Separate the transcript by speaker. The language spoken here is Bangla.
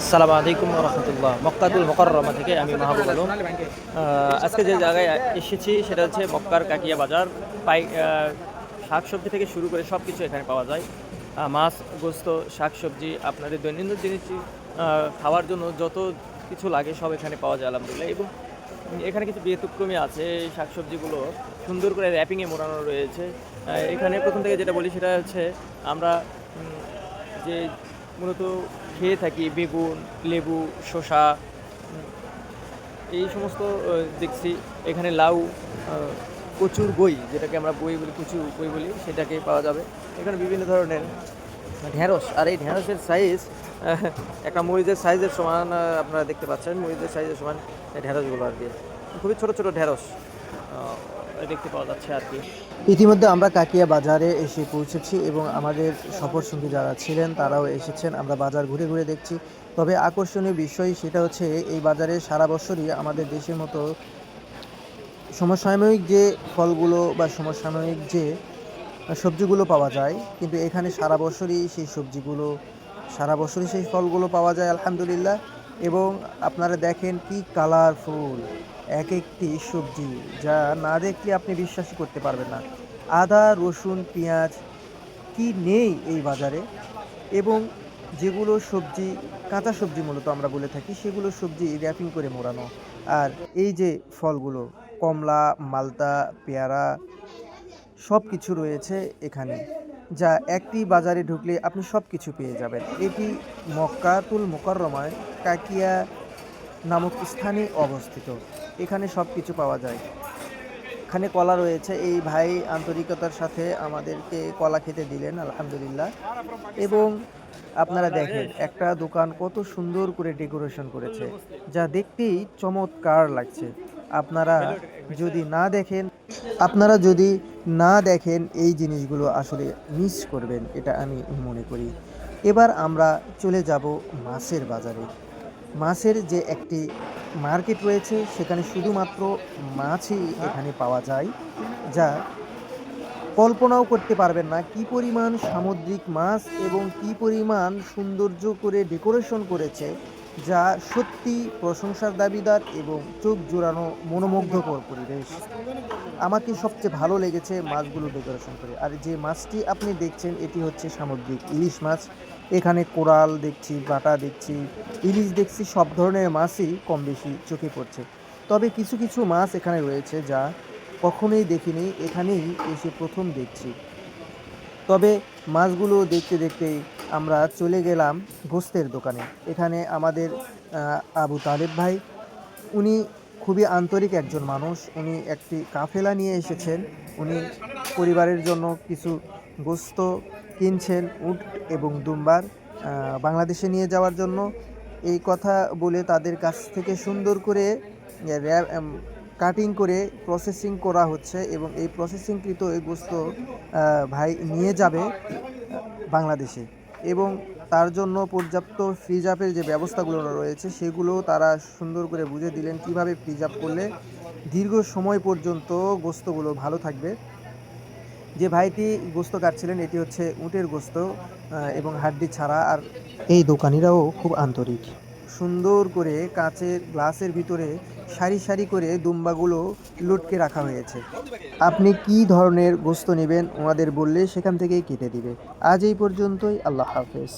Speaker 1: আসসালামু আলাইকুম রহমতুল্লাহ। মক্কাতুল মোকররমা থেকে আমি মাহবুব আলম। আজকে যে জায়গায় এসেছি সেটা হচ্ছে মক্কার কাকিয়া বাজার। পাই শাক সবজি থেকে শুরু করে সব কিছু এখানে পাওয়া যায়। মাছ, গোস্ত শাক সবজি আপনাদের দৈনন্দিন জিনিস খাওয়ার জন্য যত কিছু লাগে সব এখানে পাওয়া যায় আলহামদুলিল্লাহ। এবং এখানে কিছু ব্যতিক্রমী আছে শাকসবজিগুলো। সুন্দর করে র্যাপিংয়ে মোড়ানো রয়েছে। এখানে প্রথম থেকে যেটা বলি সেটা হচ্ছে আমরা যে মূলত খেয়ে থাকি বেগুন লেবু শসা এই সমস্ত দেখছি। এখানে লাউ কচুর বই যেটাকে আমরা বই বলি কচু বই বলি সেটাকে পাওয়া যাবে। এখানে বিভিন্ন ধরনের ঢেঁড়স আর এই ঢেঁড়সের সাইজ একটা মরিচের সাইজের সমান আপনারা দেখতে পাচ্ছেন মরিচের সাইজের সমান এই ঢেঁড়সগুলো আর কি। খুবই ছোটো ছোটো আহ, দেখতে পাওয়া যাচ্ছে আর কি।
Speaker 2: ইতিমধ্যে আমরা কাকিয়া বাজারে এসে পৌঁছেছি এবং আমাদের সফর সঙ্গী যারা ছিলেন তারাও এসেছেন, আমরা বাজার ঘুরে ঘুরে দেখছি। তবে আকর্ষণীয় বিষয় সেটা হচ্ছে এই বাজারে সারা বছরই আমাদের দেশের মতো সমসাময়িক যে ফলগুলো বা সমসাময়িক যে সবজিগুলো পাওয়া যায়, কিন্তু এখানে সারা বছরই সেই সবজিগুলো, সারা বছরই সেই ফলগুলো পাওয়া যায়, আলহামদুলিল্লাহ। এবং আপনারা দেখেন কি কালারফুল এক একটি সবজি, যা না দেখলে আপনি বিশ্বাসই করতে পারবেন না। আদা, রসুন, পেঁয়াজ কি নেই এই বাজারে? এবং যেগুলো সবজি, কাঁচা সবজি মূলত আমরা বলে থাকি, সেগুলো সবজি র্যাপিং করে মোড়ানো। আর এই যে ফলগুলো, কমলা মালতা পেয়ারা সব কিছু রয়েছে এখানে, যা একটি বাজারে ঢুকলে আপনি সব কিছু পেয়ে যাবেন। এটি মক্কাতুল মোকাররমায় কাকিয়া নামক স্থানে অবস্থিত। এখানে সব কিছু পাওয়া যায়। এখানে কলা রয়েছে। এই ভাই আন্তরিকতার সাথে আমাদেরকে কলা খেতে দিলেন, আলহামদুলিল্লাহ। এবং আপনারা দেখেন, একটা দোকান কত সুন্দর করে ডেকোরেশন করেছে। যা দেখতেই চমৎকার লাগছে। আপনারা যদি না দেখেন, আপনারা যদি না দেখেন, এই জিনিসগুলো আসলে মিস করবেন, এটা আমি মনে করি। এবার আমরা চলে যাব মাছের বাজারে। মাছের যে একটি মার্কেট রয়েছে, সেখানে শুধুমাত্র মাছই এখানে পাওয়া যায়, যা কল্পনাও করতে পারবেন না কি পরিমাণ সামুদ্রিক মাছ এবং কি পরিমাণ সৌন্দর্য করে ডেকোরেশন করেছে, যা সত্যি প্রশংসার দাবিদার এবং চোখ জোড়ানো মনোমুগ্ধকর পরিবেশ। আমাকে সবচেয়ে ভালো লেগেছে মাছগুলো ডেকোরেশন করে, আর যে মাছটি আপনি দেখছেন, এটি হচ্ছে সামুদ্রিক ইলিশ মাছ। এখানে কোরাল দেখছি, বাটা দেখছি, ইলিশ দেখছি, সব ধরনের মাছই কম বেশি চোখে পড়ছে। তবে কিছু কিছু মাছ এখানে রয়েছে যা কখনোই দেখিনি, এখানেই এসে প্রথম দেখছি। তবে মাছগুলো দেখতে দেখতেই আমরা চলে গেলাম গোস্তের দোকানে। এখানে আমাদের আবু তালেব ভাই, উনি খুবই আন্তরিক একজন মানুষ, উনি একটি কাফেলা নিয়ে এসেছেন। উনি পরিবারের জন্য কিছু গোস্ত কিনছেন উট এবং দুম্বার বাংলাদেশে নিয়ে যাওয়ার জন্য। এই কথা বলে তাদের কাছ থেকে সুন্দর করে কাটিং করে প্রসেসিং করা হচ্ছে এবং এই প্রসেসিংকৃত এই গোস্ত ভাই নিয়ে যাবে বাংলাদেশে। এবং তার জন্য পর্যাপ্ত ফ্রিজ আপের যে ব্যবস্থাগুলো রয়েছে সেগুলো তারা সুন্দর করে বুঝে দিলেন কীভাবে ফ্রিজ আপ করলে দীর্ঘ সময় পর্যন্ত গোস্তগুলো ভালো থাকবে। যে ভাইটি গোস্ত কাটছিলেন, এটি হচ্ছে উটের গোস্ত এবং হাড্ডি ছাড়া। আর এই দোকানিরাও খুব আন্তরিক। সুন্দর করে কাঁচের গ্লাসের ভিতরে সারি সারি করে দুম্বাগুলো লুটকে রাখা হয়েছে। আপনি কি ধরনের গোস্ত নেবেন, ওনাদের বললে সেখান থেকেই কেটে দিবে। আজ এই পর্যন্তই, আল্লাহ হাফেজ।